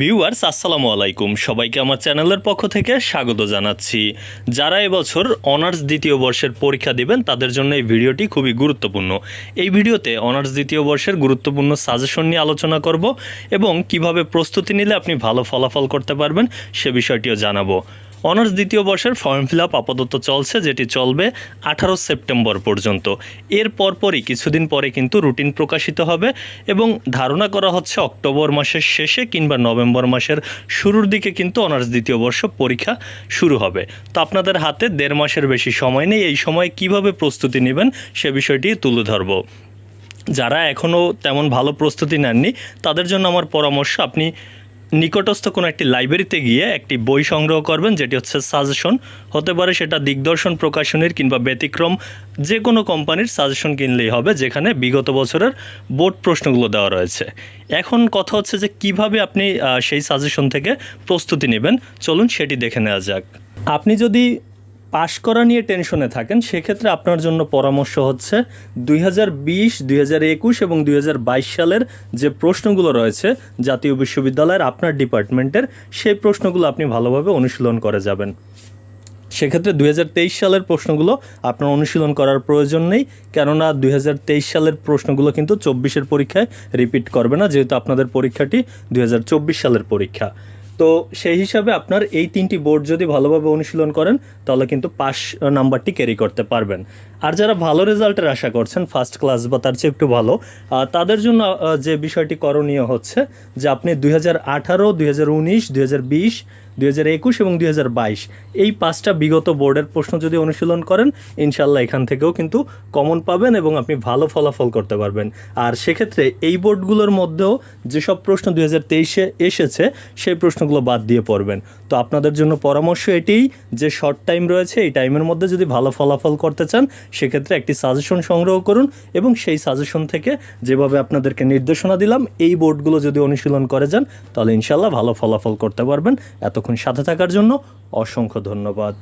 Viewers, আসসালামু আলাইকুম। সবাইকে আমার চ্যানেলের পক্ষ থেকে স্বাগত জানাচ্ছি। যারা এবছর অনার্স দ্বিতীয় বর্ষের পরীক্ষা দিবেন, তাদের জন্য এই ভিডিওটি খুবই গুরুত্বপূর্ণ। এই ভিডিওতে অনার্স দ্বিতীয় বর্ষের গুরুত্বপূর্ণ সাজেশন নিয়ে আলোচনা করব এবং কীভাবে প্রস্তুতি নিলে আপনি ভালো ফলাফল করতে পারবেন সে বিষয়টিও জানাব। অনার্স দ্বিতীয় বর্ষের ফর্ম ফিল আপ আপাতত চলছে, যেটি চলবে আঠারো সেপ্টেম্বর পর্যন্ত। এর পরপরই কিছুদিন পরে কিন্তু রুটিন প্রকাশিত হবে এবং ধারণা করা হচ্ছে অক্টোবর মাসের শেষে কিংবা নভেম্বর মাসের শুরুর দিকে কিন্তু অনার্স দ্বিতীয় বর্ষ পরীক্ষা শুরু হবে। তো আপনাদের হাতে দেড় মাসের বেশি সময় নেই, এই সময় কীভাবে প্রস্তুতি নেবেন সে বিষয়টি তুলে ধরবো। যারা এখনও তেমন ভালো প্রস্তুতি নেননি, তাদের জন্য আমার পরামর্শ, আপনি নিকটস্থ কোনো একটি লাইব্রেরিতে গিয়ে একটি বই সংগ্রহ করবেন, যেটি হচ্ছে সাজেশন হতে পারে সেটা দিগদর্শন, প্রকাশনীর কিংবা ব্যতিক্রম, যে কোনো কোম্পানির সাজেশন কিনলেই হবে, যেখানে বিগত বছরের বোর্ড প্রশ্নগুলো দেওয়া রয়েছে। এখন কথা হচ্ছে যে কীভাবে আপনি সেই সাজেশন থেকে প্রস্তুতি নেবেন। চলুন সেটি দেখে নেওয়া যাক। আপনি যদি পাশ করা নিয়ে টেনশনে থাকেন, সেক্ষেত্রে আপনার জন্য পরামর্শ হচ্ছে দুই হাজার বিশ, দুই হাজার একুশ এবং দুই হাজার বাইশ সালের যে প্রশ্নগুলো রয়েছে জাতীয় বিশ্ববিদ্যালয়ের আপনার ডিপার্টমেন্টের, সেই প্রশ্নগুলো আপনি ভালোভাবে অনুশীলন করে যাবেন। সেক্ষেত্রে দুই হাজার তেইশ সালের প্রশ্নগুলো আপনার অনুশীলন করার প্রয়োজন নেই, কেননা দুই হাজার তেইশ সালের প্রশ্নগুলো কিন্তু চব্বিশের পরীক্ষায় রিপিট করবে না, যেহেতু আপনাদের পরীক্ষাটি দুই হাজার চব্বিশ সালের পরীক্ষা। তো সেই হিসাবে আপনার এই তিনটি বোর্ড যদি ভালোভাবে অনুশীলন করেন, তাহলে কিন্তু পাস নাম্বারটি ক্যারি করতে পারবেন। আর যারা ভালো রেজাল্টের আশা করছেন ফার্স্ট ক্লাস বা তার চেয়ে একটু ভালো তাদের জন্য যে বিষয়টি করণীয় হচ্ছে, যে আপনি দুই হাজার আঠারো, দুই হাজার উনিশ, দুই হাজার বিশ দুই এবং দুই হাজার বাইশ। এই পাঁচটা বিগত বোর্ডের প্রশ্ন যদি অনুশীলন করেন ইনশাল্লাহ এখান থেকেও কিন্তু কমন পাবেন এবং আপনি ভালো ফলাফল করতে পারবেন। আর সেক্ষেত্রে এই বোর্ডগুলোর মধ্যেও যেসব প্রশ্ন দুই এসেছে, সেই প্রশ্নগুলো বাদ দিয়ে পড়বেন। তো আপনাদের জন্য পরামর্শ এটিই যে শর্ট টাইম রয়েছে, এই টাইমের মধ্যে যদি ভালো ফলাফল করতে চান, সেক্ষেত্রে একটি সাজেশন সংগ্রহ করুন এবং সেই সাজেশন থেকে যেভাবে আপনাদেরকে নির্দেশনা দিলাম, এই বোর্ডগুলো যদি অনুশীলন করে যান, তাহলে ইনশাল্লাহ ভালো ফলাফল করতে পারবেন। এতক্ষণ সাথে থাকার জন্য অসংখ্য ধন্যবাদ।